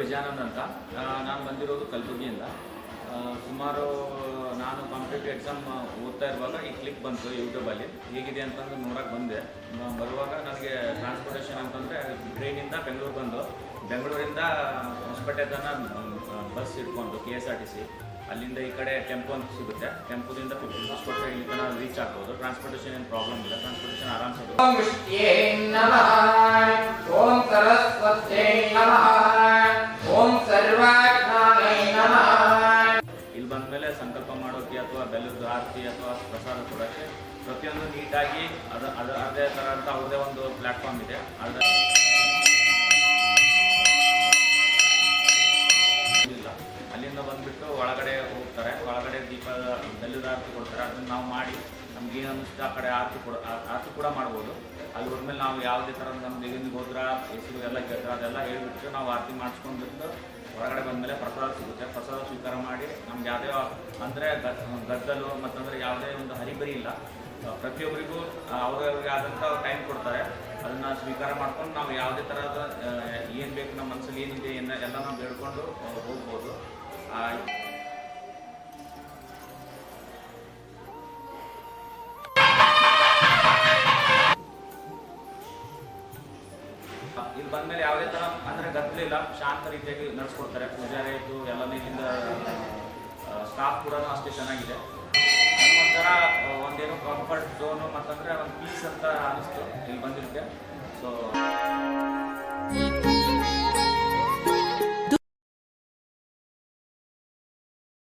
ಗಜಾನಂದ್ ಅಂತ. ನಾನು ಬಂದಿರೋದು ಕಲಬುರ್ಗಿಯಿಂದ. ಸುಮಾರು, ನಾನು ಕಾಂಪಿಟೇಟಿವ್ ಎಕ್ಸಾಮ್ ಓದ್ತಾ ಇರುವಾಗ ಈ ಕ್ಲಿಕ್ ಬಂತು ಯೂಟ್ಯೂಬಲ್ಲಿ ಹೇಗಿದೆ ಅಂತಂದು ನೋಡೋಕೆ ಬಂದೆ. ಬರುವಾಗ ನನಗೆ ಟ್ರಾನ್ಸ್ಪೋರ್ಟೇಷನ್ ಅಂತಂದರೆ ಟ್ರೈನಿಂದ ಬೆಂಗಳೂರು ಬಂದು, ಬೆಂಗಳೂರಿಂದ ಹೊಸಪೇಟೆ ತನಕ ಬಸ್ ಇಟ್ಕೊಂಡು K S R T C ಅಲ್ಲಿಂದ ಈ ಕಡೆ ಟೆಂಪೋ ಅಂತ ಸಿಗುತ್ತೆ. ಟೆಂಪೋದಿಂದ ಹೊಸಪೇಟೆ ಇಲ್ಲಿ ರೀಚ್ ಆಗ್ಬೋದು. ಟ್ರಾನ್ಸ್ಪೋರ್ಟೇಷನ್ ಏನು ಪ್ರಾಬ್ಲಮ್ ಇಲ್ಲ. ಟ್ರಾನ್ಸ್ಪೋರ್ಟೇಷನ್ ಆರಾಮ್ಸೆ ಬಂದಮೇಲೆ ಸಂಕಲ್ಪ ಮಾಡೋಕ್ಕೆ ಅಥವಾ ಬೆಲ್ಲದ ಆರತಿ ಅಥವಾ ಪ್ರಸಾದ ಕೊಡೋಕ್ಕೆ ಪ್ರತಿಯೊಂದು ನೀಟಾಗಿ ಅದು ಅದು ಅದೇ ಥರ ಅಂತ ಅವ್ರದ್ದೇ ಒಂದು ಪ್ಲಾಟ್ಫಾರ್ಮ್ ಇದೆ. ಅದ್ರ ಹೋಗ್ತಾರೆ ಒಳಗಡೆ ದೀಪ ಬೆಲ್ಲದ ಆರತಿ ಕೊಡ್ತಾರೆ, ಅದನ್ನ ನಾವು ಮಾಡಿ ನಮ್ಗೆ ಏನು ಆ ಕಡೆ ಆರತಿ ಕೊಡ ಆರತಿ ಕೂಡ ಮಾಡ್ಬೋದು. ಅಲ್ಲಿ ಹೋದ್ಮೇಲೆ ನಾವು ಯಾವುದೇ ಥರ ನಮ್ಮ ದೇವಿನ ಗೋತ್ರ ಹೆಸರು ಎಲ್ಲ ಕೇಳ್ತಾರೆ, ಅದೆಲ್ಲ ಹೇಳಿಬಿಟ್ಟು ನಾವು ಆರತಿ ಮಾಡಿಸ್ಕೊಂಡ್ಬಿಟ್ಟು ಹೊರಗಡೆ ಬಂದಮೇಲೆ ಪ್ರಸಾದ ಸಿಗುತ್ತೆ. ಪ್ರಸಾದ ಸ್ವೀಕಾರ ಮಾಡಿ ನಮ್ಗೆ ಯಾವುದೇ ಅಂದರೆ ಗದ್ದಲು ಮತ್ತಂದರೆ ಯಾವುದೇ ಒಂದು ಹರಿಬರಿ ಇಲ್ಲ. ಪ್ರತಿಯೊಬ್ಬರಿಗೂ ಅವ್ರವ್ರಿಗೆ ಆದಂಥ ಟೈಮ್ ಕೊಡ್ತಾರೆ. ಅದನ್ನು ಸ್ವೀಕಾರ ಮಾಡ್ಕೊಂಡು ನಾವು ಯಾವುದೇ ಥರದ ಏನು ಬೇಕು ನಮ್ಮ ಮನಸ್ಸಲ್ಲಿ ಏನಿದೆ ಎಲ್ಲ ನಾವು ಬೇಡ್ಕೊಂಡು ಹೋಗ್ಬೋದು. ಬಂದ್ಮೇಲೆ ಯಾವುದೇ ಥರ ಅಂದರೆ ಗದ್ದಲಿಲ್ಲ ಶಾಂತ ರೀತಿಯಾಗಿ ನಡೆಸ್ಕೊಡ್ತಾರೆ ಪೂಜಾರಿ ಆಯಿತು, ಎಲ್ಲನೇ ಇಲ್ಲಿಂದ ಸ್ಟಾಫ್ ಕೂಡ ಅಷ್ಟೇ ಚೆನ್ನಾಗಿದೆ ಒಂಥರ ಒಂದೇನು ಕಂಫರ್ಟ್ ಝೋನು ಮತ್ತಂದರೆ ಒಂದು ಪೀಸ್ ಅಂತ ಅನಿಸ್ತು ಇಲ್ಲಿ ಬಂದಿರುತ್ತೆ ಸೊ.